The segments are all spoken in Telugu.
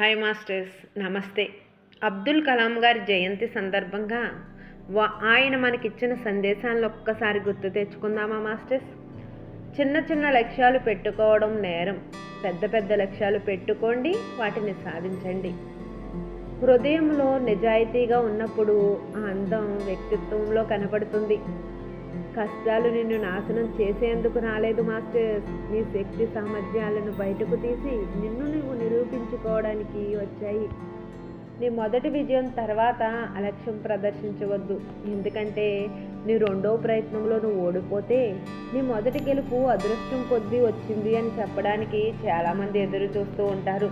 హాయ్ మాస్టర్స్ నమస్తే. అబ్దుల్ కలాం గారి జయంతి సందర్భంగా వా- ఆయన మనకిచ్చిన సందేశాలను ఒక్కసారి గుర్తు తెచ్చుకుందామా మాస్టర్స్? చిన్న చిన్న లక్ష్యాలు పెట్టుకోవడం నేరం. పెద్ద పెద్ద లక్ష్యాలు పెట్టుకోండి వాటిని సాధించండి. హృదయంలో నిజాయితీగా ఉన్నప్పుడు ఆ అందం వ్యక్తిత్వంలో కనపడుతుంది కష్టాలు నిన్ను నాశనం చేసేందుకు రాలేదు మాస్టర్. నీ శక్తి సామర్థ్యాలను బయటకు తీసి నిన్ను నువ్వు నిరూపించుకోవడానికి వచ్చాయి. నీ మొదటి విజయం తర్వాత అలక్ష్యం ప్రదర్శించవద్దు. ఎందుకంటే నీ రెండో ప్రయత్నంలో నువ్వు ఓడిపోతే నీ మొదటి గెలుపు అదృష్టం కొద్దీ వచ్చింది అని చెప్పడానికి చాలామంది ఎదురు చూస్తూ ఉంటారు.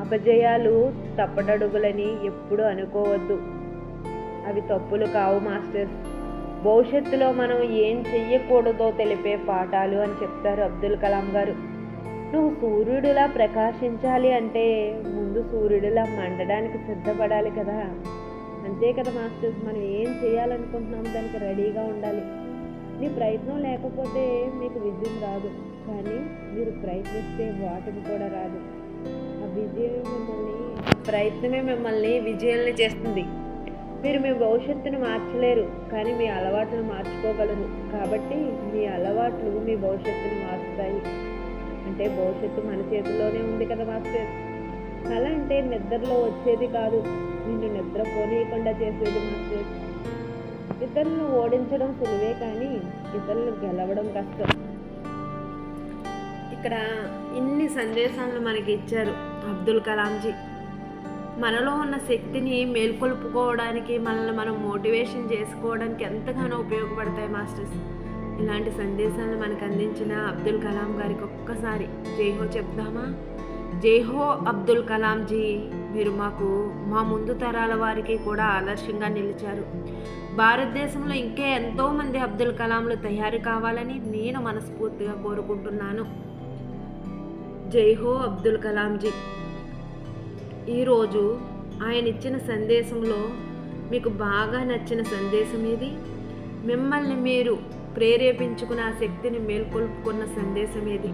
అపజయాలు తప్పటడుగులని ఎప్పుడూ అనుకోవద్దు. అవి తప్పులు కావు మాస్టర్స్. భవిష్యత్తులో మనం ఏం చెయ్యకూడదో తెలిపే పాఠాలు అని చెప్తారు అబ్దుల్ కలాం గారు. నువ్వు సూర్యుడిలా ప్రకాశించాలి అంటే ముందు సూర్యుడిలా మండడానికి సిద్ధపడాలి కదా. అంతే కదా మాస్టర్స్ మనం ఏం చేయాలనుకుంటున్నాం దానికి రెడీగా ఉండాలి. నీ ప్రయత్నం లేకపోతే మీకు విజయం రాదు. కానీ మీరు ప్రయత్నిస్తే వాటిని కూడా రాదు. ఆ విజయం మిమ్మల్ని ప్రయత్నమే మిమ్మల్ని విజయాల్ని చేస్తుంది. మీరు మీ భవిష్యత్తును మార్చలేరు కానీ మీ అలవాట్లను మార్చుకోగలరు. కాబట్టి మీ అలవాట్లు మీ భవిష్యత్తును మార్చుతాయి. అంటే భవిష్యత్తు మన చేతుల్లోనే ఉంది కదా మాస్టర్. కళ అంటే నిద్రలో వచ్చేది కాదు. నిన్ను నిద్ర పోనీయకుండా చేసేది మాస్టర్. ఇతరులను ఓడించడం సులువే కానీ ఇతరులను గెలవడం కష్టం. ఇక్కడ ఇన్ని సందేశాలను మనకి ఇచ్చారు అబ్దుల్ కలాంజీ. మనలో ఉన్న శక్తిని మేల్కొల్పుకోవడానికి మనల్ని మనం మోటివేషన్ చేసుకోవడానికి ఎంతగానో ఉపయోగపడతాయి మాస్టర్స్. ఇలాంటి సందేశాలను మనకు అందించిన అబ్దుల్ కలాం గారికి ఒక్కసారి జైహో చెప్దామా? జైహో అబ్దుల్ కలాం జీ. మీరు మాకు మా ముందు తరాల వారికి కూడా ఆదర్శంగా నిలిచారు. భారతదేశంలో ఇంకా ఎంతోమంది అబ్దుల్ కలాంలు తయారు కావాలని నేను మనస్ఫూర్తిగా కోరుకుంటున్నాను. జైహో అబ్దుల్ కలాం జీ. ఈరోజు ఆయన ఇచ్చిన సందేశంలో మీకు బాగా నచ్చిన సందేశం ఇది మిమ్మల్ని మీరు ప్రేరేపించుకున్న ఆ శక్తిని మేల్కొల్పుకున్న సందేశం ఏది?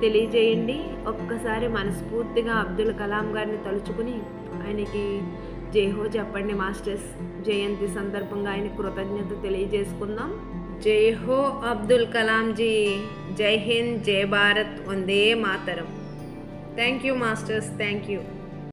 తెలియజేయండి. ఒక్కసారి మనస్ఫూర్తిగా అబ్దుల్ కలాం గారిని తలుచుకుని ఆయనకి జయహో చెప్పండి మాస్టర్స్. జయంతి సందర్భంగా ఆయన కృతజ్ఞత తెలియజేసుకుందాం. జై హో అబ్దుల్ కలాం జీ. జై హింద్ జై Bharat Vande Mataram. Thank you masters thank you.